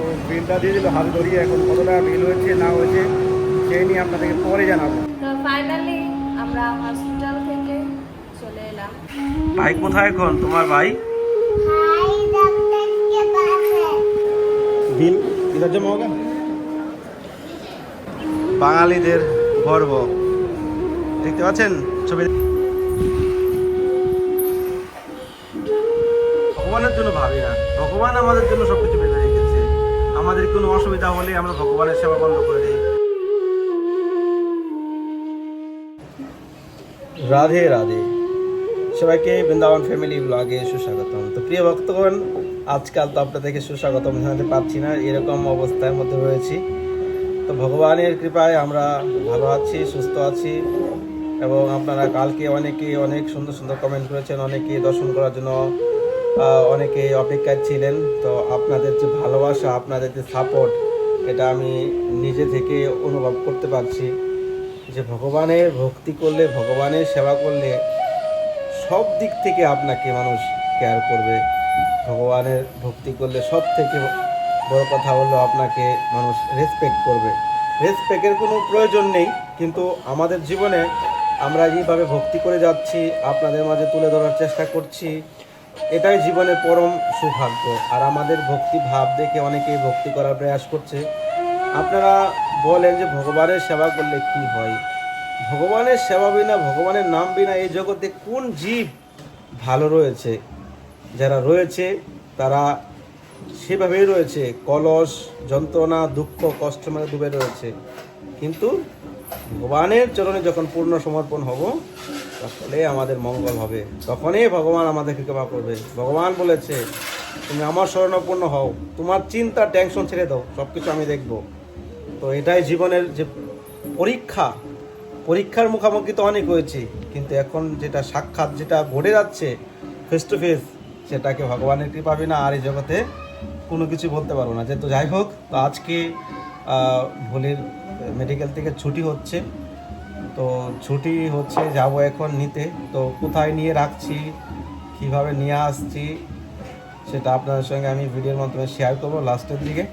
তো বিলটা দিয়ে দিল হাতে ধরিয়ে এখন কত টাকা বিল হয়েছে না হয়েছে সেই নিয়ে আপনাদেরকে পরে জানাব। তো ফাইনালি আমরা হসপিটাল থেকে চলে এলাম। ভাই কোথায় এখন? তোমার ভাই? বিল ইধার জমা হোগা বাঙালিদের গর্ব। দেখতে পাচ্ছেন ছবি? ভগবানের জন্য ভাবি না। ভগবান আমাদের জন্য সবকিছু ভেবে রেখেছে আমাদের কোনো অসুবিধা হলে আমরা ভগবানের সেবা বন্ধ করে দিই। রাধে রাধে। সবাইকে বৃন্দাবন ফ্যামিলি ব্লগে সুস্বাগতম। তো প্রিয় ভক্তগণ, আজকাল তো আপনাদেরকে সুস্বাগতম জানাতে পারছি না, এরকম অবস্থার মধ্যে রয়েছি। তো ভগবানের কৃপায় আমরা ভালো আছি, সুস্থ আছি, এবং আপনারা কালকে অনেকে অনেক সুন্দর সুন্দর কমেন্ট করেছেন, অনেকে দর্শন করার জন্য অনেকে অপেক্ষায় ছিলেন, তো আপনাদের যে ভালোবাসা, আপনাদের যে সাপোর্ট এটা আমি নিজে থেকে অনুভব করতে পারছি যে ভগবানের ভক্তি করলে, ভগবানের সেবা করলে সব দিক থেকে আপনাকে মানুষ কেয়ার করবে। ভগবানের ভক্তি করলে সব থেকে বড় কথা হলো আপনাকে মানুষ রেসপেক্ট করবে। রেসপেক্টের কোনো প্রয়োজন নেই, কিন্তু আমাদের জীবনে আমরা যেভাবে ভক্তি করে যাচ্ছি, আপনাদের মাঝে তুলে ধরার চেষ্টা করছি এটাই জীবনের পরম সৌভাগ্য। আর আমাদের ভক্তি ভাব দেখে অনেকেই ভক্তি করার প্রয়াস করছে। আপনারা বলেন যে ভগবানের সেবা করলে কি হয়? ভগবানের সেবা বিনা, ভগবানের নাম বিনা এই জগতে কোন জীব ভালো রয়েছে? যারা রয়েছে, তারা সেভাবেই রয়েছে। কলস, যন্ত্রণা, দুঃখ, কষ্ট মানে ডুবে রয়েছে। কিন্তু ভগবানের চরণে যখন পূর্ণ সমর্পণ হব তাহলে আমাদের মঙ্গল হবে। তখনই ভগবান আমাদেরকে কৃপা করবে। ভগবান বলেছে, তুমি আমার শরণাপন্ন হও। তোমার চিন্তা, টেনশন ছেড়ে দাও। সব কিছু আমি দেখব। তো এটাই জীবনের যে পরীক্ষা। পরীক্ষার মুখোমুখি তো অনেক হয়েছে, কিন্তু এখন যেটা সাক্ষাৎ, যেটা ঘটে যাচ্ছে ফেস টু ফেস সেটাকে ভগবানের কৃপা বিনা আর এই জগতে কোনো কিছু বলতে পারব না। যেহেতু যাই হোক, তো আজকে ভোলির মেডিকেল থেকে ছুটি হচ্ছে। তো ছুটি হচ্ছে, যাব এখন নিতে। তো কোথায় নিয়ে রাখছি, কীভাবে নিয়ে আসছি, সেটা আপনাদের সঙ্গে আমি ভিডিওর মাধ্যমে শেয়ার করব লাস্টের দিকে।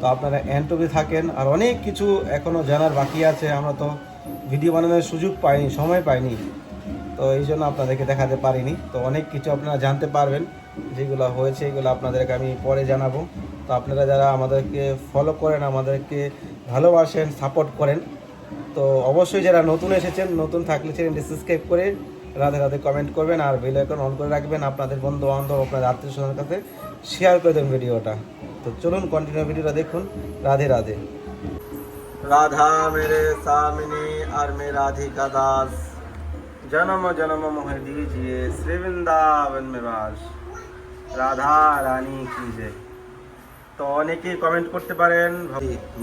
তো আপনারা এন্টবি থাকেন, আর অনেক কিছু এখনও জানার বাকি আছে। আমরা তো ভিডিও বানানোর সুযোগ পাইনি, সময় পাইনি। তো এই জন্য আপনাদেরকে দেখাতে পারিনি। তো অনেক কিছু আপনারা জানতে পারবেন, যেগুলো হয়েছে, এগুলো আপনাদেরকে আমি পরে জানাব। তো আপনারা যারা আমাদেরকে ফলো করেন, আমাদেরকে ভালোবাসেন সাপোর্ট করেন তো অবশ্যই যারা নতুন এসেছেন, নতুন থাকলে চ্যানেলটি সাবস্ক্রাইব করে রাধে রাধে কমেন্ট করবেন আর বেল আইকন অন করে রাখবেন আপনাদের বন্ধু বান্ধব আপনাদের আত্মীয় স্বজনের কাছে শেয়ার করে দেবেন ভিডিওটা। তো চলুন কন্টিনিউ ভিডিওটা দেখুন রাধে রাধে। রাধা মেরে সামিনী আর মে রাধিকা দাস। জনম জনম মোহ দিজিয়ে শ্রী বৃন্দাবন মে বাস। রাধা রানী কি জয় তো অনেকেই কমেন্ট করতে পারেন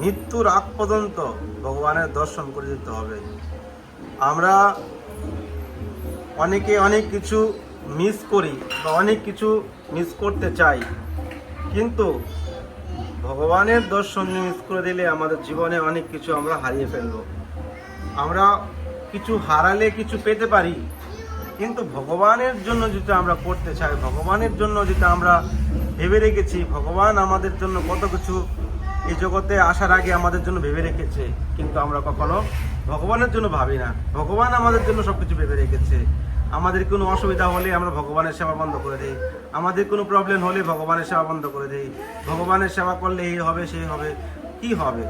মৃত্যুর আগ পর্যন্ত ভগবানের দর্শন করে দিতে হবে। আমরা অনেকে অনেক কিছু মিস করি বা অনেক কিছু মিস করতে চাই। কিন্তু ভগবানের দর্শন মিস করে দিলে আমাদের জীবনে অনেক কিছু আমরা হারিয়ে ফেলব। আমরা কিছু হারালে কিছু পেতে পারি, কিন্তু ভগবানের জন্য যেটা আমরা করতে চাই, ভগবানের জন্য যেটা আমরা ভেবে রেখেছি। ভগবান আমাদের জন্য কত কিছু এই জগতে আসার আগে আমাদের জন্য ভেবে রেখেছে, কিন্তু আমরা কখনো ভগবানের জন্য ভাবি না। ভগবান আমাদের জন্য সব কিছু ভেবে রেখেছে। আমাদের কোনো অসুবিধা হলে আমরা ভগবানের সেবা বন্ধ করে দিই। আমাদের কোনো প্রবলেম হলে ভগবানের সেবা বন্ধ করে দিই। ভগবানের সেবা করলে এই হবে, সেই হবে। কি হবে?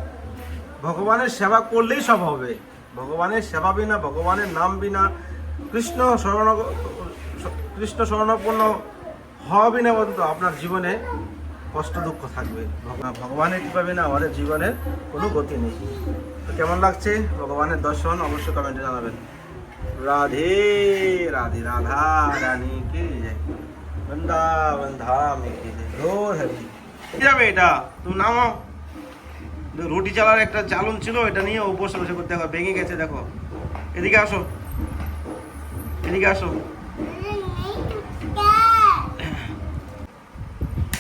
ভগবানের সেবা করলেই সব হবে। ভগবানের সেবা বিনা, ভগবানের নাম বিনা, কৃষ্ণ শরণ কৃষ্ণ শরণাপন্ন হওয়া বিনা পর্যন্ত আপনার জীবনে কষ্ট দুঃখ থাকবে। ভগ- ভগবানের কৃপা না আমাদের জীবনের কোনো গতি নেই। তো কেমন লাগছে? ভগবানের দর্শন অবশ্যই কমেন্টে জানাবেন। রাধে রাধে, রাধা, রানী কি জয়। বৃন্দাবন ধাম কি যাবে এটা? তুমি নামো রুটি চালার একটা চালন ছিল, এটা নিয়ে ও বসে করতে হবে। ভেঙে গেছে, দেখো। এদিকে আসো। এদিকে আসো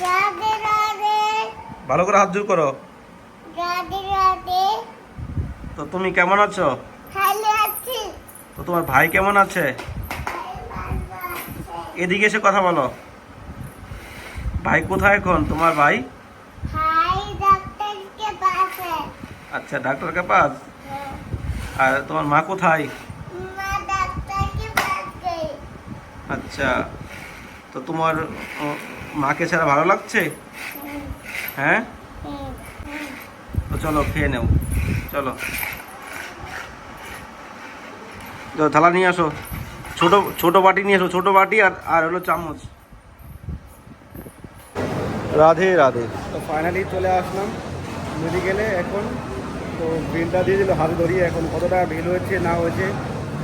রাধে রাধে ভালো করে হাত জোর করো। তো তুমি কেমন আছো? তো তোমার ভাই কেমন আছে? এদিকে এসে কথা বলো। ভাই কোথায় এখন? তোমার ভাই? আচ্ছা ডাক্তারকে পাস? হ্যাঁ। আর তোমার মা কোথায়? আচ্ছা তো তোমার মাকে ছাড়া ভালো লাগছে? হ্যাঁ? তো চলো খেয়ে নেও। চলো। তো থালা নিয়ে আসো। ছোট ছোট বাটি নিয়ে এসো ছোট বাটি আর আর হলো চামচ। রাধে রাধে। তো ফাইনালি চলে আসলাম। মেডিকেলে এখন তো বিলটা দিয়ে দিল হাতে ধরিয়ে এখন কত টাকা বিল হয়েছে না হয়েছে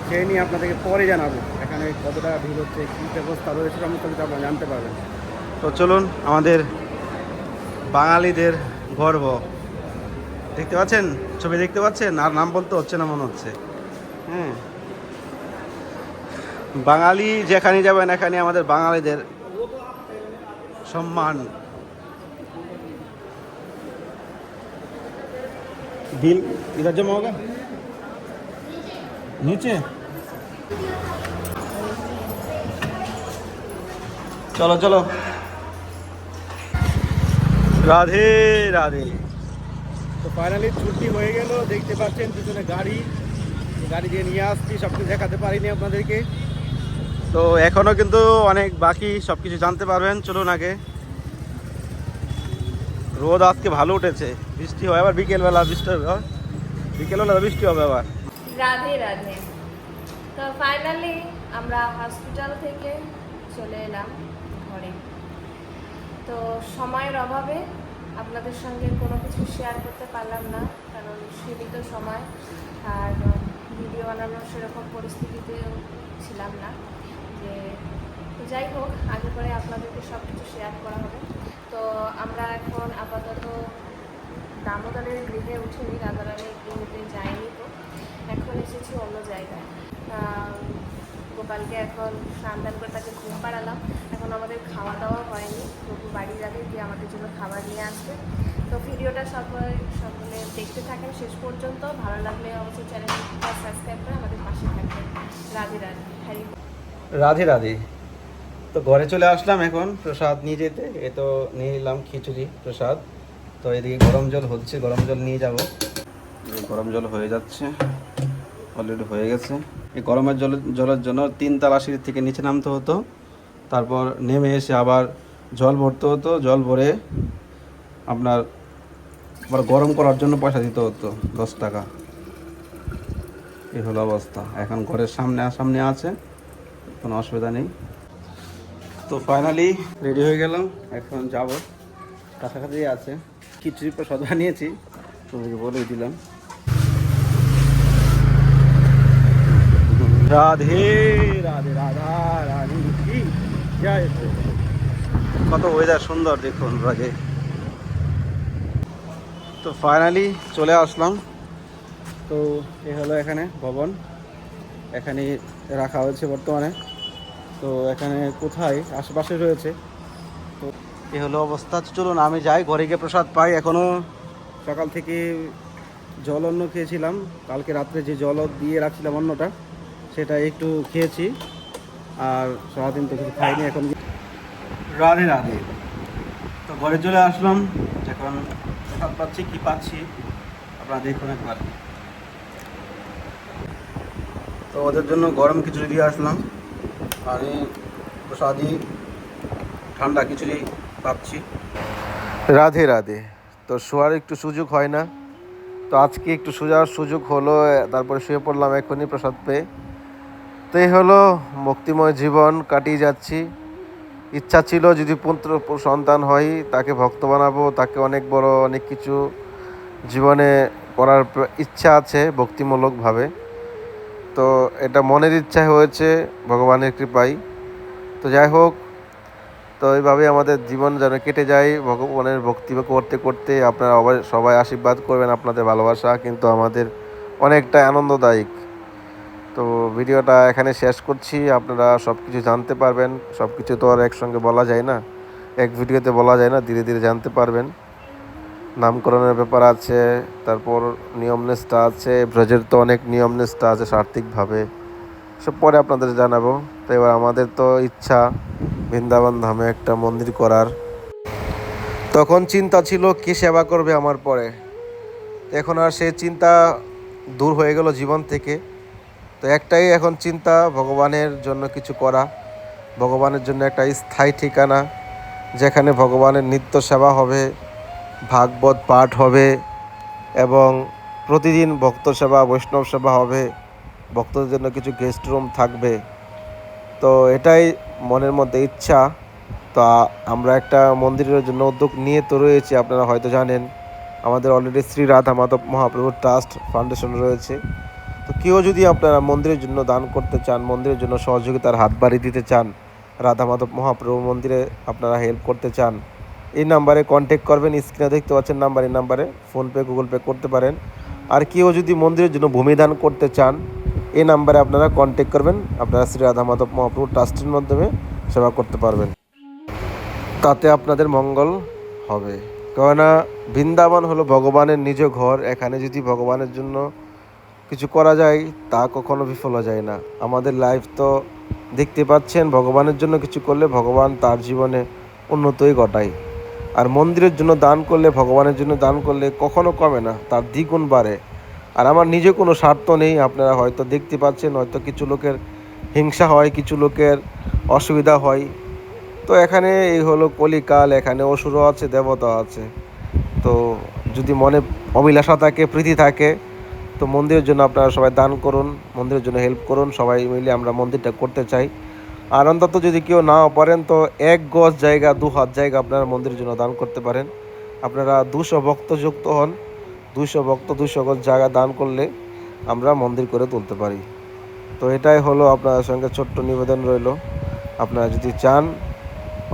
সেই নিয়ে আপনাদেরকে পরে জানাব। এখানে কত টাকা বিল হচ্ছে কী ব্যবস্থা রয়েছে সমস্ত কিছু আপনারা জানতে পারবেন। তো চলুন আমাদের বাঙালিদের গর্ব দেখতে পাচ্ছেন ছবি দেখতে পাচ্ছেন আর নাম বলতে হচ্ছে না মনে হচ্ছে হ্যাঁ বাঙালি যেখানে যাবেন এখানে আমাদের বাঙালিদের সম্মান बिल इधर जमा होगा नीचे চলো চলো রাধে রাধে। তো ফাইনালি ছুটি হয়ে গেল দেখতে পাচ্ছেন পিছনে গাড়ি। গাড়ি দিয়ে নিয়ে আসছি সব কিছু দেখাতে পারিনি আপনাদেরকে। তো এখনও কিন্তু অনেক বাকি সব কিছু জানতে পারবেন চলুন আগে। রোদ আজকে ভালো উঠেছে বৃষ্টি হয় আবার বিকেলবেলা বৃষ্টি হবে। বিকেলবেলা বৃষ্টি হবে আবার। রাধে রাধে। তো ফাইনালি আমরা হসপিটাল থেকে চলে এলাম ঘরে। তো সময়ের অভাবে আপনাদের সঙ্গে কোনো কিছু শেয়ার করতে পারলাম না, কারণ সীমিত সময় আর ভিডিও বানানোর সেরকম পরিস্থিতিতেও ছিলাম না। যে যাই হোক, আগে পরে আপনাদেরকে সব কিছু শেয়ার করা হবে। তো আমরা এখন আপাতত দামোদরের গৃহে উঠিনি রাধারানীর গৃহতে যাইনি তো। এখন এসেছি অন্য জায়গায়। গোপালকে এখন স্নান দান করে তাকে ঘুম পাড়ালাম। এখন আমাদের খাওয়া দাওয়া হয়নি। তবু বাড়ি যাবে গিয়ে আমাদের জন্য খাবার নিয়ে আসবে। তো ভিডিওটা সবাই সকলে দেখতে থাকেন শেষ পর্যন্ত। ভালো লাগলে অবশ্যই চ্যানেলটা সাবস্ক্রাইব করে আমাদের পাশে থাকবেন। রাধে রাধে। রাধে রাধে। তো ঘরে চলে আসলাম এখন প্রসাদ নিয়ে যেতে। এ তো নিয়ে নিলাম খিচুড়ি, প্রসাদ। তো এদিকে গরম জল হচ্ছে, গরম জল নিয়ে যাব। গরম জল হয়ে যাচ্ছে, অলরেডি হয়ে গেছে। এই গরমের জল জলের জন্য তিন তালা সিঁড়ি থেকে নিচে নামতে হতো। তারপর নেমে এসে আবার জল ভরতে হতো। জল ভরে আপনার আবার গরম করার জন্য পয়সা দিতে হতো, দশ টাকা। এই হলো অবস্থা। এখন ঘরের সামনে সামনে আছে, কোনো অসুবিধা নেই। তো ফাইনালি রেডি হয়ে গেলাম, এখন যাব। কাছাকাছি আছে। খিচুড়ি প্রসাদ বানিয়েছি, তোমাকে বলেই দিলাম। রাধে রাধে, রাধা, রানী কি? জয়। কত ওয়েদার সুন্দর দেখুন রাগে তো ফাইনালি চলে আসলাম। তো এ হলো এখানে ভবন। এখানে রাখা হয়েছে বর্তমানে। তো এখানে কোথায়? আশেপাশে রয়েছে। তো এ হলো অবস্থা। চলুন, আমি যাই, ঘরে গিয়ে প্রসাদ পাই। এখনও সকাল থেকে জল অন্য খেয়েছিলাম। কালকে রাত্রে যে জল দিয়ে রাখছিলাম অন্যটা সেটা একটু খেয়েছি, আর সারাদিন তো কিছু খাইনি, এখন রাধে রাধে। তো ঘরে চলে আসলাম, এখন প্রসাদ পাচ্ছি, কি পাচ্ছি, আপনারা দেখুন একবার। তো ওদের জন্য গরম খিচুড়ি দিয়ে আসলাম আমি প্রসাদি ঠান্ডা খিচুড়ি পাচ্ছি। রাধে রাধে। তো শোয়ার একটু সুযোগ হয় না। তো আজকে একটু সোজার সুযোগ হলো, তারপরে শুয়ে পড়লাম এখনই প্রসাদ পেয়ে। তো এই হলো, মুক্তিময় জীবন কাটিয়ে যাচ্ছি। ইচ্ছা ছিল যদি পুত্র সন্তান হয় তাকে ভক্ত বানাবো, তাকে অনেক বড় অনেক কিছু জীবনে করার ইচ্ছা আছে ভক্তিমূলকভাবে। তো এটা মনের ইচ্ছা হয়েছে, ভগবানের কৃপায়। তো যাই হোক, তো এইভাবে আমাদের জীবন যেন কেটে যায়, ভগবানের ভক্তি করতে করতে আপনারা সবাই আশীর্বাদ করবেন আপনাদের ভালোবাসা, কিন্তু আমাদের অনেকটা আনন্দদায়ক। তো ভিডিওটা এখানে শেষ করছি। আপনারা সব কিছু জানতে পারবেন। সব কিছু তো আর একসঙ্গে বলা যায় না। এক ভিডিওতে বলা যায় না, ধীরে ধীরে জানতে পারবেন। নামকরণের ব্যাপার আছে, তারপর নিয়ম নিষ্ঠা আছে, ব্রজের তো অনেক নিয়ম নিষ্ঠা আছে সার্থিকভাবে। সব পরে আপনাদের জানাব। তো এবার আমাদের তো ইচ্ছা, বৃন্দাবন ধামে একটা মন্দির করার। তখন চিন্তা ছিল, কে সেবা করবে আমার পরে? এখন আর সে চিন্তা দূর হয়ে গেল জীবন থেকে। তো একটাই এখন চিন্তা, ভগবানের জন্য কিছু করা, ভগবানের জন্য একটা স্থায়ী ঠিকানা, যেখানে ভগবানের নিত্য সেবা হবে, ভাগবত পাঠ হবে, এবং প্রতিদিন ভক্ত সেবা, বৈষ্ণব সেবা হবে, ভক্তদের জন্য কিছু গেস্ট রুম থাকবে। তো এটাই মনের মধ্যে ইচ্ছা। তো আমরা একটা মন্দিরের জন্য উদ্যোগ নিয়ে তো রয়েছি, আপনারা হয়তো জানেন। আমাদের already Shri Radha Madhav Mahaprabhu trust foundation রয়েছে। তো কেউ যদি আপনারা মন্দিরের জন্য দান করতে চান, মন্দিরের জন্য সহযোগিতার হাত বাড়িয়ে দিতে চান, রাধা মাধব মহাপ্রভু মন্দিরে আপনারা হেল্প করতে চান, এই নাম্বারে কন্ট্যাক্ট করবেন স্ক্রিনে দেখতে পাচ্ছেন নাম্বার এই নাম্বারে ফোনপে গুগল পে করতে পারেন। আর কেউ যদি মন্দিরের জন্য ভূমিদান করতে চান, এই নাম্বারে আপনারা কন্ট্যাক্ট করবেন, আপনারা শ্রী রাধা মাধব মহাপ্রভু ট্রাস্টের মাধ্যমে সেবা করতে পারবেন। তাতে আপনাদের মঙ্গল হবে। কেননা বৃন্দাবন হলো ভগবানের নিজ ঘর, এখানে যদি ভগবানের জন্য কিছু করা যায়, তা কখনো বিফল যায় না। আমাদের লাইফ তো দেখতে পাচ্ছেন, ভগবানের জন্য কিছু করলে ভগবান তার জীবনে উন্নতই ঘটায়। আর মন্দিরের জন্য দান করলে, ভগবানের জন্য দান করলে কখনো কমে না, তার দ্বিগুণ বাড়ে। আর আমার নিজে কোনো স্বার্থ নেই, আপনারা হয়তো দেখতে পাচ্ছেন, হয়তো কিছু লোকের হিংসা হয়, কিছু লোকের অসুবিধা হয়। তো এখানে এই হলো কলিকাল, এখানে অসুরও আছে দেবতা আছে। তো যদি মনে অভিলাষা থাকে, প্রীতি থাকে তো মন্দিরের জন্য আপনারা সবাই দান করুন, মন্দিরের জন্য হেল্প করুন, সবাই মিলে আমরা মন্দিরটা করতে চাই। আর অন্তত যদি কেউ নাও পারেন, তো এক গজ জায়গা, দু হাত জায়গা আপনারা মন্দিরের জন্য দান করতে পারেন। আপনারা দুশো ভক্ত যুক্ত হন, দুশো ভক্ত, দুশো গজ জায়গা দান করলে আমরা মন্দির করে তুলতে পারি। তো এটাই হলো আপনার সঙ্গে ছোট্ট নিবেদন রইল। আপনারা যদি চান,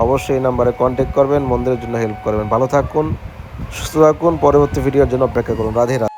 অবশ্যই এই নাম্বারে কন্ট্যাক্ট করবেন, মন্দিরের জন্য হেল্প করবেন। ভালো থাকুন, সুস্থ থাকুন, পরবর্তী ভিডিওর জন্য অপেক্ষা করুন। রাধে রাধে।